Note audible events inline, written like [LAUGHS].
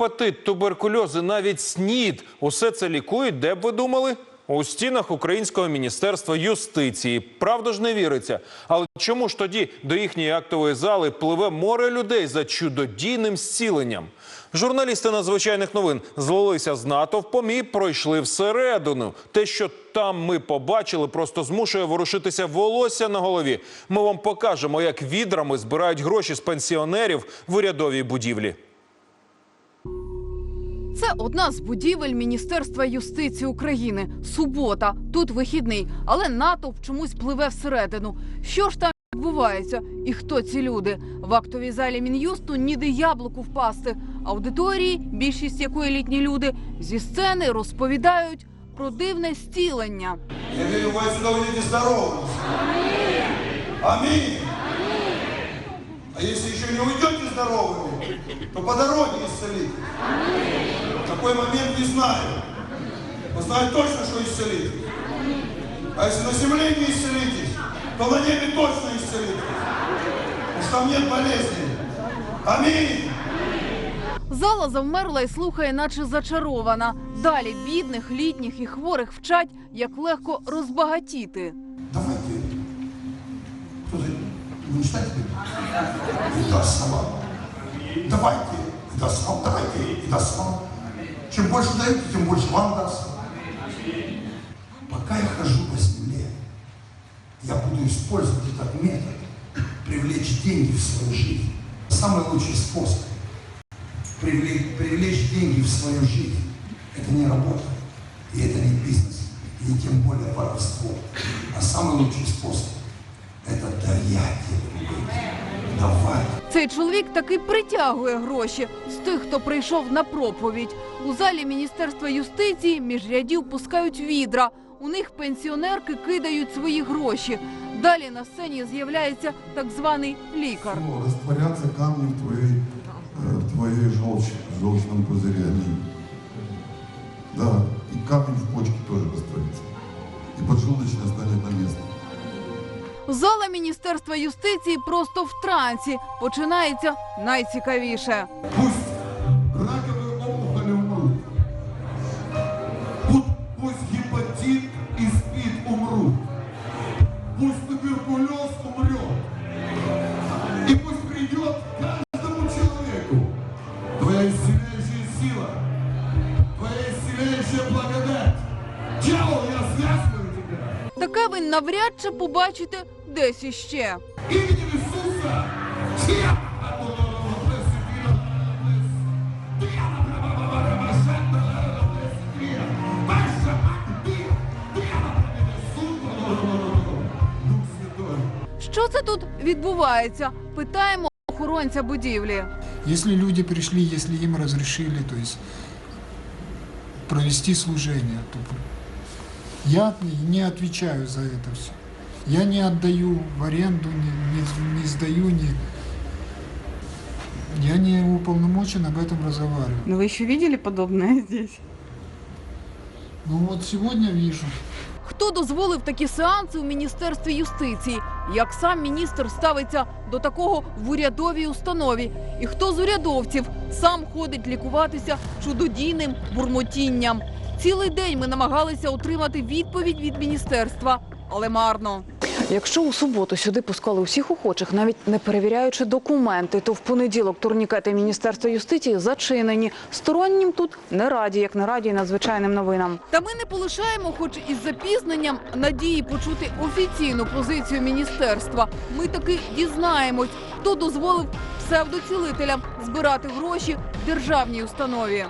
Гепатит, туберкульоз і навіть снід. Усе це лікують, де б ви думали? У стінах Українського міністерства юстиції. Правда ж не віриться. Але чому ж тоді до їхньої актової зали пливе море людей за чудодійним зціленням? Журналісти надзвичайних новин злилися з натовпом і пройшли всередину. Те, що там ми побачили, просто змушує ворушитися волосся на голові. Ми вам покажемо, як відрами збирають гроші з пенсіонерів в урядовій будівлі. Це одна з будівель Міністерства юстиції України. Субота. Тут вихідний, але натовп чомусь пливе всередину. Що ж там відбувається? І хто ці люди? В актовій залі Мін'юсту ніде яблуку впасти. Аудиторії, більшість якої літні люди, зі сцени розповідають про дивне стілення. Я верю, вы отсюда уйдете здоровым. Аминь. А если еще не уйдете здоровыми, то по дороге исцелит. Такой момент не знаю. Но знаю точно, что исцелит. А если на земле не исцелитесь, то на небе точно исцелитесь. Потому что там нет болезней. Аминь. Зала завмерла і слухає, наче зачарована. Далі бідних, літніх і хворих вчать, як легко розбагатіти. Давайте. Кто-то не читать И даст вам. Давайте. И даст вам. Давайте. И даст вам. Чем больше даете, тем больше вам даст. Пока я хожу по земле, я буду использовать этот метод, привлечь деньги в свою жизнь. Самый лучший способ привлечь, привлечь деньги в свою жизнь. Это не работа, и это не бизнес, и тем более воровство. А самый лучший способ – это даять этим людям, давать. Цей чоловік таки притягує гроші з тих, хто прийшов на проповідь. У залі Міністерства юстиції між рядів пускають відра. У них пенсіонерки кидають свої гроші. Далі на сцені з'являється так званий лікар. Ну, растворятся камни в твоей, э, в твоей желчи, в желчном пузыре. Они, да, и камень в почке тоже растворится. И поджелудочная станет на место. Зала Міністерства юстиції просто в трансі. Починається найцікавіше. Пусть раковые опухоли умрут. Пусть, гепатит и спид умрут. Пусть туберкулез умрет. И пусть придет каждому человеку твоя исцеляющая сила, твоя исцеляющая благодать. Дьявол, я тебя. Таке ви навряд чи побачите десь іще. Дух Святой. Що це тут відбувається? Питаємо охоронця будівлі. Если люди пришли, если им разрешили, то есть провести служение, то я не отвечаю за это все. Я не отдаю в аренду, не, не- не сдаю, не... Я не уполномочен об этом разговаривать. Но вы еще видели подобное здесь? [LAUGHS] Ну вот сегодня вижу. Хто дозволив такі сеанси у міністерстві юстиції? Як сам міністр ставиться до такого в урядовій установі? І хто з урядовців сам ходить лікуватися чудодійним бурмотінням? Цілий день ми намагалися отримати відповідь від міністерства, але марно. Якщо у суботу сюди пускали усіх охочих, навіть не перевіряючи документи, то в понеділок турнікети Міністерства юстиції зачинені. Стороннім тут не раді, як не раді надзвичайним новинам. Та ми не полишаємо, хоч із запізненням, надії почути офіційну позицію міністерства. Ми таки дізнаємось, хто дозволив псевдоцілителям збирати гроші в державній установі.